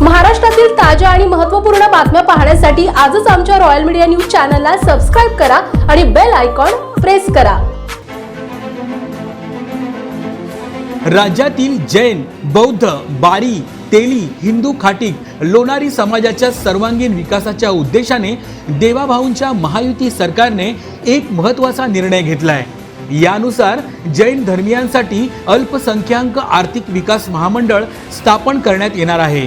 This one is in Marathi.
महाराष्ट्रातील ताज्या आणि महत्त्वपूर्ण बातम्या पाहण्यासाठी आजच आमच्या रॉयल मीडिया न्यूज चॅनलला सबस्क्राईब करा आणि बेल आयकॉन प्रेस करा. राज्यातील जैन बौद्ध बारी तेली हिंदू खाटिक लोणारी समाजाच्या सर्वांगीण विकासाच्या उद्देशाने देवाभाऊंच्या महायुती सरकारने एक महत्त्वाचा निर्णय घेतला आहे यानुसार जैन धर्मियांसाठी अल्पसंख्याक आर्थिक विकास महामंडळ स्थापन करण्यात येणार आहे.